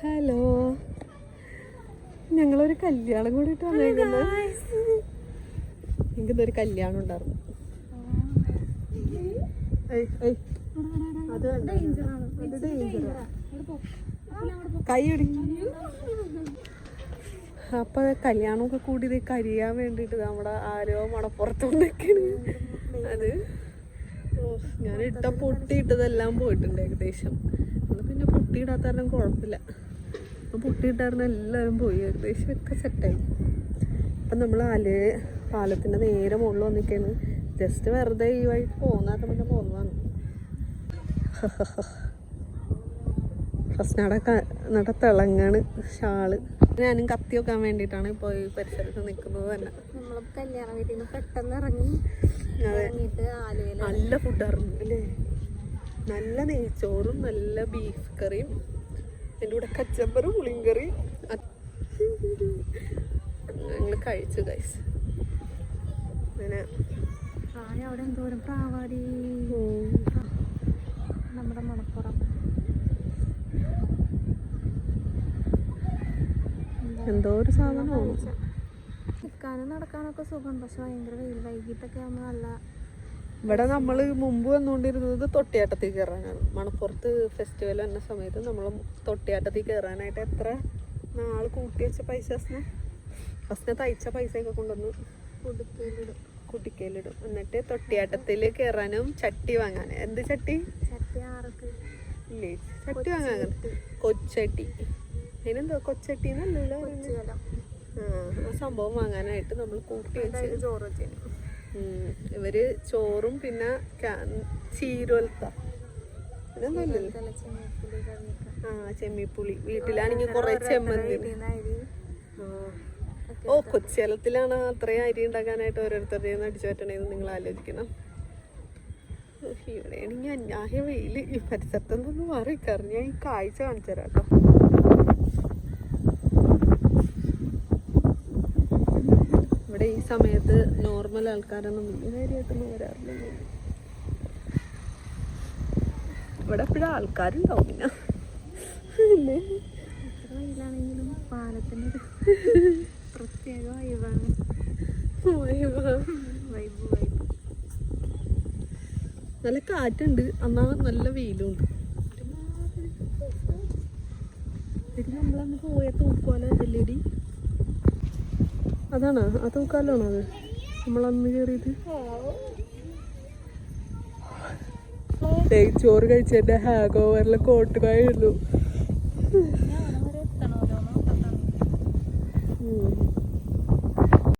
Hello. ഞങ്ങളൊരു കല്യാണം കൂടിയിട്ട് വന്നേക്കുന്നത് എനിക്കിന്നൊരു കല്യാണം ഉണ്ടായിരുന്നു. അത്. അത് ഡേഞ്ചറാണ്. കൈ അപ്പൊ കല്യാണമൊക്കെ കൂടി ഇത് കരിയാൻ വേണ്ടിട്ട് നമ്മുടെ ആരോ മണപ്പുറത്ത് കൊണ്ടൊക്കെയാണ് അത്. ഞാൻ ഇട്ട പൊട്ടിയിട്ടതെല്ലാം പോയിട്ടുണ്ട് ഏകദേശം. അത് പിന്നെ പൊട്ടിയിടാത്ത കാരണം കുഴപ്പമില്ല. അപ്പൊ പൊട്ടിയിട്ടായിരുന്ന എല്ലാവരും പോയി. ഏകദേശം ഒക്കെ സെറ്റായി അപ്പം നമ്മൾ ആൽ പാലത്തിന്റെ നേരെ മുകളിൽ വന്നിക്കാണ് ജസ്റ്റ് വെറുതെ ഈ വഴി പോന്നാത്ത പിന്നെ പോന്നതാണ്. ഫസ്റ്റ് നട നട തിളങ്ങാണ് ഷാൾ. ഞാനും കത്തി വെക്കാൻ വേണ്ടിയിട്ടാണ് ഇപ്പോൾ ഈ പരിസരത്ത് നിൽക്കുന്നത് തന്നെ. നമ്മൾ കല്യാണ വീട്ടിൽ നിന്ന് പെട്ടെന്ന് ഇറങ്ങി നല്ല ഫുഡ് ഇറങ്ങി അല്ലേ? നല്ല നെയ്ച്ചോറും നല്ല ബീഫ് കറിയും. എന്റെ കൂടെ കച്ചമ്പറും പുളിങ്കറി ഞങ്ങൾ കഴിച്ചു ഗൈസ് അങ്ങനെ. അവിടെ എന്തോരം? പ്രാവാടി. നമ്മുടെ മണപ്പുറം. എന്തോ ഒരു സാധനമാണ്. നിൽക്കാനും നടക്കാനൊക്കെ സുഖം പക്ഷെ ഭയങ്കര വെയിൽ. വൈകിട്ടൊക്കെ ആകുമ്പോൾ നല്ല ഇവിടെ നമ്മൾ മുമ്പ് വന്നുകൊണ്ടിരുന്നത് തൊട്ടിയാട്ടത്തിൽ കയറാനാണ്. മണപ്പുറത്ത് ഫെസ്റ്റിവൽ വന്ന സമയത്ത് നമ്മൾ തൊട്ടിയാട്ടത്തിൽ കയറാനായിട്ട് എത്ര നാൾ കൂട്ടി വെച്ച പൈസ ഫസ്റ്റിനെ തയ്ച്ച പൈസയൊക്കെ കൊണ്ടുവന്ന് കുടുക്കയിലിടും. കുട്ടിക്കയിലിടും. എന്നിട്ട് തൊട്ടിയാട്ടത്തിൽ കയറാനും ചട്ടി വാങ്ങാൻ എന്ത് ചട്ടി? ഇല്ലേ? ചട്ടി വാങ്ങാൻ. കൊച്ചട്ടി. അതിനെന്തോ കൊച്ചട്ടി എന്നല്ലല്ലോ ആ സംഭവം വാങ്ങാനായിട്ട് നമ്മൾ കൂട്ടി വെച്ച് ചോറ് വെച്ചേന് ഉം. ഇവർ ചോറും പിന്നെ ചെമ്മീപ്പുളി ആ ചെമ്മിപ്പുളി. വീട്ടിലാണെങ്കിൽ കുറെ ചെമ്മന്തി. ഓ കൊച്ചേലത്തിലാണ് അത്രയും അരി ഉണ്ടാക്കാനായിട്ട് ഓരോരുത്തരുടെ അടിച്ചുപറ്റണേന്ന് അടിച്ചു പറ്റണേന്ന് നിങ്ങൾ ആലോചിക്കണം. ഇവിടെയാണെങ്കിൽ അന്യായ വെയിൽ. ഈ പരിസരത്തൊന്നും മാറി കറിഞ്ഞ ഈ കാഴ്ച കാണിച്ചു തരാം കേട്ടോ ഇവിടെ ഈ സമയത്ത് നോർമൽ ആൾക്കാരൊന്നും വലിയ കാര്യമായിട്ടൊന്നും വരാറില്ല ഇവിടെ എപ്പോഴും ആൾക്കാരുണ്ടാവും പിന്നെ? എത്ര വെയിലാണെങ്കിലും പാലത്തിന്റെ ഒരു പ്രത്യേക വൈബാണ് ഓയ് വാ. വൈബ് വൈബ് നല്ല കാറ്റുണ്ട്. എന്നാ നല്ല വെയിലുണ്ട്. നമ്മളന്ന് പോയ തൂക്കുവാലോ അല്ലേടി അതാണോ? ആ തൂക്കാലാണോ അത്? നമ്മളന്ന് കയറിയത്? ചോറ് കഴിച്ചതിന്റെ ഹാഗ് ഓവറിൽ കോട്ട്